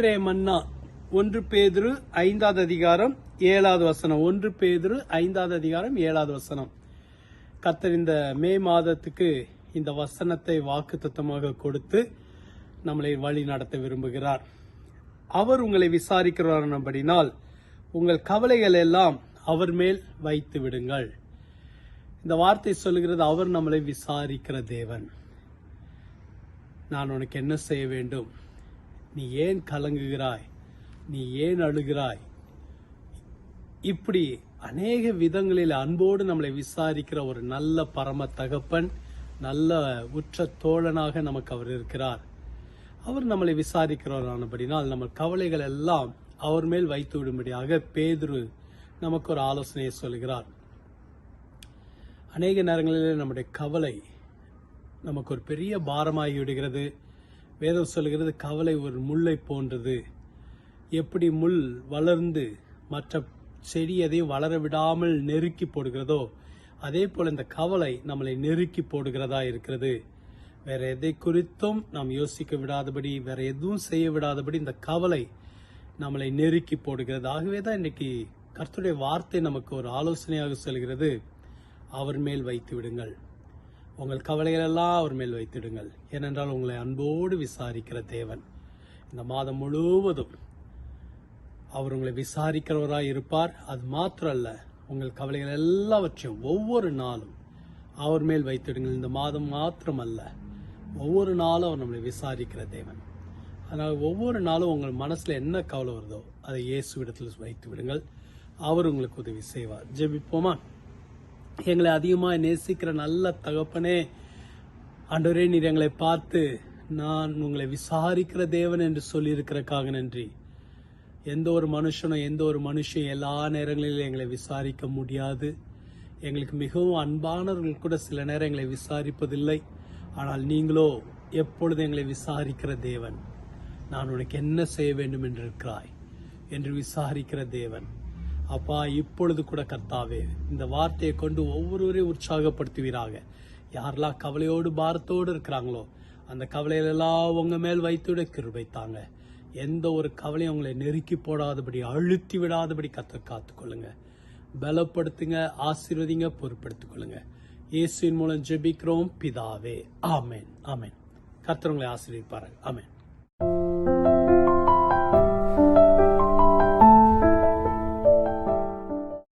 இன்றைய மன்னா ஒன்று பேதிரு ஐந்தாவது அதிகாரம் ஏழாவது வசனம். ஒன்று பேதிரு ஐந்தாவது அதிகாரம் ஏழாவது வசனம். கத்தர் இந்த மே மாதத்துக்கு இந்த வசனத்தை வாக்குத்தத்தமாக கொடுத்து நம்மளை வழி நடத்த விரும்புகிறார். அவர் உங்களை விசாரிக்கிறார்படினால் உங்கள் கவலைகள் எல்லாம் அவர் மேல் வைத்து விடுங்கள். இந்த வார்த்தை சொல்லுகிறது அவர் நம்மளை விசாரிக்கிற தேவன். நான் உனக்கு என்ன செய்ய வேண்டும்? நீ ஏன் கலங்குகிறாய்? நீ ஏன் அழுகிறாய்? இப்படி அநேக விதங்களில் அன்போடு நம்மளை விசாரிக்கிற ஒரு நல்ல பரம தகப்பன் நல்ல உற்ற தோழனாக நமக்கு அவர் இருக்கிறார். அவர் நம்மளை விசாரிக்கிறவரானபடினால் நம்ம கவலைகள் எல்லாம் அவர் மேல் வைத்து விடும்படியாக பேதுரு நமக்கு ஒரு ஆலோசனையை சொல்கிறார். அநேக நேரங்களில் நம்முடைய கவலை நமக்கு ஒரு பெரிய பாரமாகி விடுகிறது. வேதம் சொல்கிறது கவலை ஒரு முல்லை போன்றது. எப்படி முள் வளர்ந்து மற்ற செடி எதையும் வளர விடாமல் நெருக்கி போடுகிறதோ அதே போல் இந்த கவலை நம்மளை நெருக்கி போடுகிறதா இருக்கிறது. வேற எதை குறித்தும் நாம் யோசிக்க விடாதபடி வேற எதுவும் செய்ய விடாதபடி இந்த கவலை நம்மளை நெருக்கி போடுகிறது. ஆகவே தான் இன்னைக்கு கர்த்தருடைய வார்த்தை நமக்கு ஒரு ஆலோசனையாக சொல்கிறது அவர் மேல் வைத்து விடுங்கள். உங்கள் கவலைகள் எல்லாம் அவர் மேல் வைத்திடுங்கள். ஏனென்றால் உங்களை அன்போடு விசாரிக்கிற தேவன். இந்த மாதம் முழுவதும் அவர் உங்களை விசாரிக்கிறவராக இருப்பார். அது மாத்திரம் அல்ல உங்கள் கவலைகள் எல்லாவற்றையும் ஒவ்வொரு நாளும் அவர் மேல் வைத்திடுங்கள். இந்த மாதம் மாத்திரமல்ல ஒவ்வொரு நாளும் அவர் நம்மளை விசாரிக்கிற தேவன். அதனால் ஒவ்வொரு நாளும் உங்கள் மனசில் என்ன கவலை வருதோ அதை இயேசுவிடத்தில் வைத்து விடுங்கள் அவர் உங்களுக்கு உதவி செய்வார். ஜெபிப்போமா? எங்களை அதிகமாக நேசிக்கிற நல்ல தகப்பனே ஆண்டவரே நீர் எங்களை பார்த்து நான் உங்களை விசாரிக்கிற தேவன் என்று சொல்லியிருக்கிறக்காக நன்றி. எந்த ஒரு மனுஷனும் எந்த ஒரு மனுஷன் எல்லா நேரங்களிலும் எங்களை விசாரிக்க முடியாது. எங்களுக்கு மிகவும் அன்பானவர்கள் கூட சில நேரம் எங்களை விசாரிப்பதில்லை. ஆனால் நீங்களோ எப்பொழுது எங்களை விசாரிக்கிற தேவன்? நான் உனக்கு என்ன செய்ய வேண்டும் என்று இருக்கிறாய்? என்று விசாரிக்கிற தேவன். அப்பா இப்பொழுது கூட கர்த்தாவே இந்த வார்த்தையை கொண்டு ஒவ்வொருவரையும் உற்சாகப்படுத்துவீராக. யாரெல்லாம் கவலையோடு பாரத்தோடு இருக்கிறாங்களோ அந்த கவலையிலெல்லாம் உங்கள் மேல் வைத்துவிட கிருபை தாங்க. எந்த ஒரு கவலையும் உங்களை நெருக்கி போடாதபடி அழுத்தி விடாதபடி கத்த காத்துக்கொள்ளுங்க. பலப்படுத்துங்க ஆசீர்வதிங்க பொறுப்படுத்திக்கொள்ளுங்க இயேசுவின் மூலம் ஜெபிக்கிறோம் பிதாவே. ஆமேன். ஆமென். கர்த்தர் உங்களை ஆசீர்வதிப்பார்கள் ஆமென்.